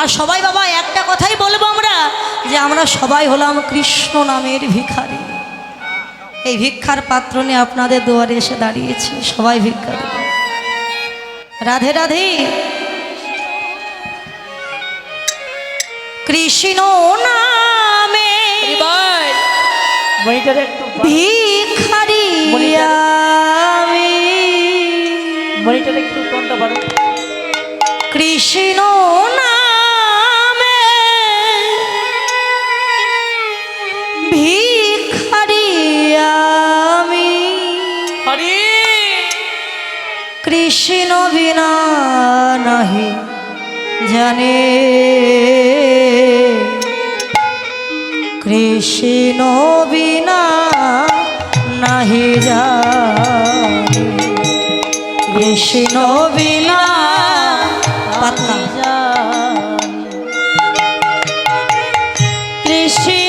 আর সবাই বাবা একটা কথাই বলব আমরা যে আমরা সবাই হলাম কৃষ্ণ নামের ভিখারি। এই ভিক্ষার পাত্র নিয়ে আপনাদের দুয়ারে এসে দাঁড়িয়েছে সবাই ভিক্ষা দেবে রাধে রাধে। কৃষ্ণ নামে মনিটারে একটু ভিখারি আমি। মনিটারে একটু কৃষ্ণ জানে। কৃষ্ণ বিনা নাহি জানে। কৃষ্ণ বিনা পাতলা কৃষ্ণ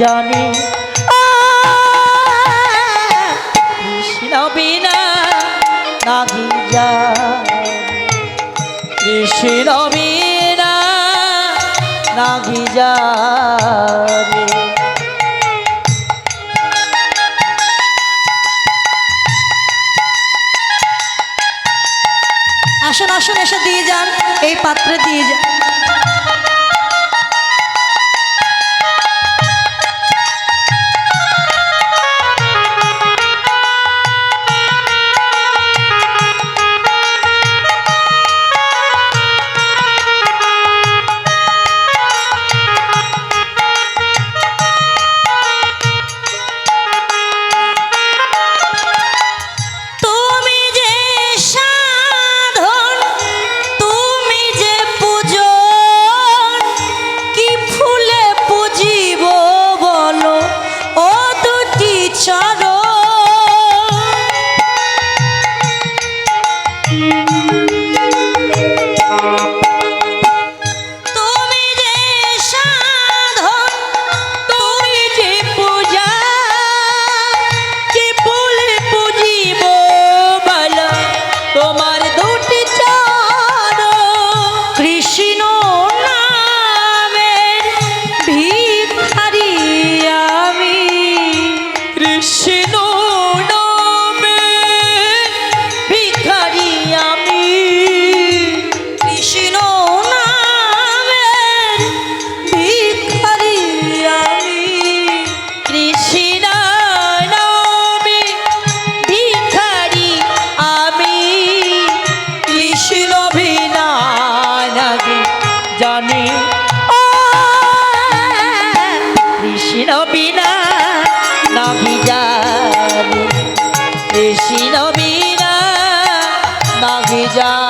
জানি। কৃষ্ণ বিনা নাহি জানি কৃষ্ণ আসুন আসুন, এসে দিয়ে যান, এই পাত্রে দিয়ে যান। কৃষ্ণ বিনা নাহি জানি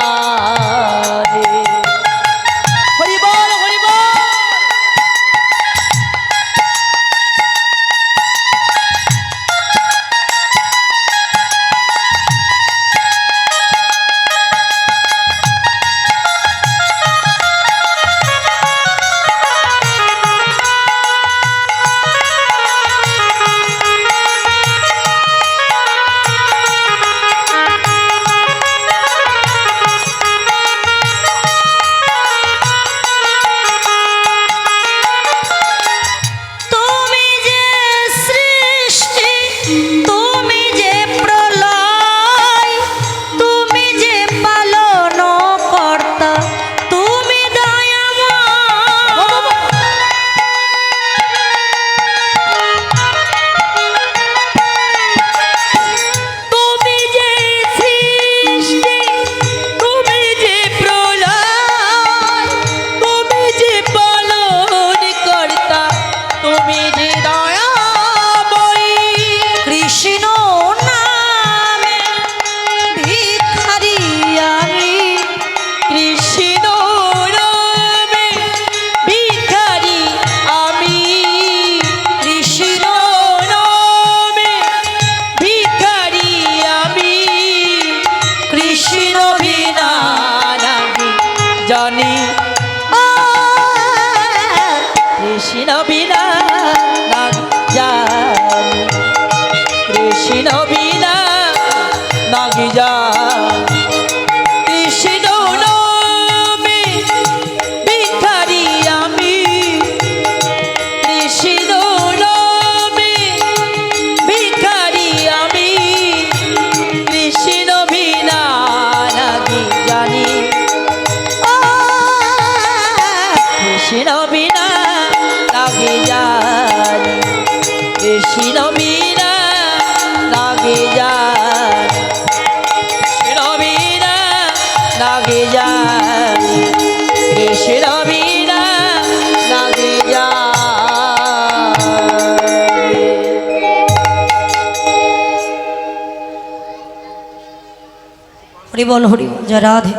হরিবল হরিবল জয় রাধে।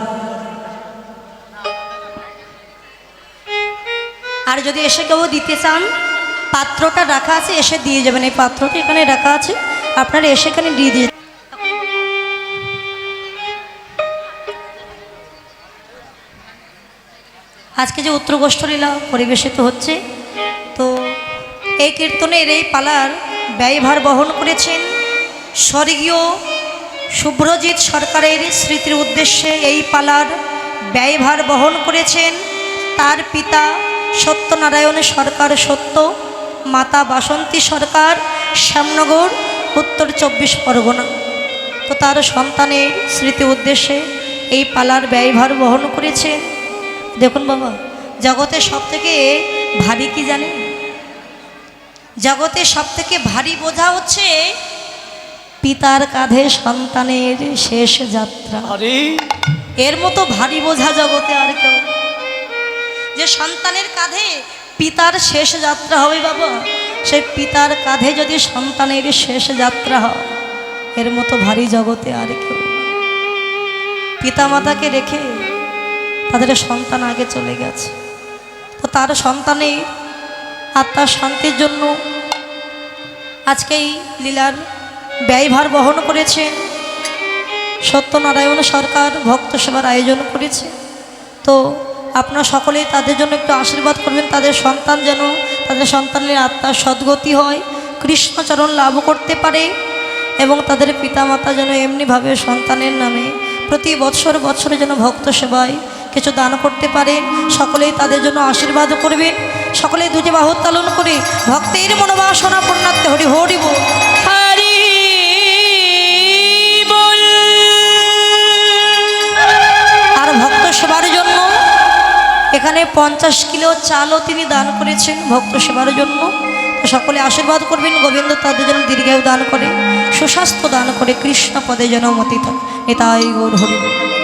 আর যদি এসে কেউ দিতে চান, পাত্রটা রাখা আছে, এসে দিয়ে যাবেন। এই পাত্রটা এখানে রাখা আছে, আপনারা এসে এখানে দিয়ে দিয়ে আজকে যে উত্তরগোষ্ঠলীলা পরিবেশিত হচ্ছে, তো এই কীর্তনের এই পালার ব্যয়ভার বহন করেছেন স্বর্গীয় শুভ্রজিৎ সরকারের স্মৃতির উদ্দেশ্যে এই পালার ব্যয়ভার বহন করেছেন তার পিতা সত্যনারায়ণ সরকার সত্য, মাতা বাসন্তী সরকার, শ্যামনগর, উত্তর চব্বিশ পরগনা। তো তার সন্তানের স্মৃতি উদ্দেশ্যে এই পালার ব্যয়ভার বহন করেছেন দেখুন বাবা, জগতে সব থেকে ভারী কি জানেন? জগতে সব থেকে ভারী বোঝা হচ্ছে পিতার কাঁধে সন্তানের শেষ যাত্রা। এর মতো ভারী বোঝা জগতে আর কেউ যে সন্তানের কাঁধে পিতার শেষ যাত্রা হবে বাবা সেই পিতার কাঁধে যদি সন্তানের শেষ যাত্রা হয় এর মতো ভারী জগতে আর কেউ পিতা মাতাকে রেখে তাদের সন্তান আগে চলে গেছে। তো তার সন্তানের আত্মার শান্তির জন্য আজকে এই লীলার ব্যয়ভার বহন করেছেন সত্যনারায়ণ সরকার ভক্ত সেবার আয়োজন করেছে। তো আপনারা সকলেই তাদের জন্য একটু আশীর্বাদ করবেন। তাদের সন্তান যেন, তাদের সন্তানের আত্মার সদ্গতি হয়। কৃষ্ণচরণ লাভ করতে পারে এবং তাদের পিতামাতা যেন এমনিভাবে সন্তানের নামে প্রতি বছর বছরে যেন ভক্ত সেবায় কিছু দান করতে পারে। সকলেই তাদের জন্য আশীর্বাদ করবেন। সকলেই দুটি বাহু তালন করে ভক্তের মনোবাসনা পূর্ণার্থে হরি হরি এখানে পঞ্চাশ কিলো চালও তিনি দান করেছেন ভক্ত সেবার জন্য সকলে আশীর্বাদ করবেন, গোবিন্দ তাদের যেন দীর্ঘায়ু দান করে, সুস্বাস্থ্য দান করে, কৃষ্ণ পদে যেন মতিত নেতাই গৌর হরি বল।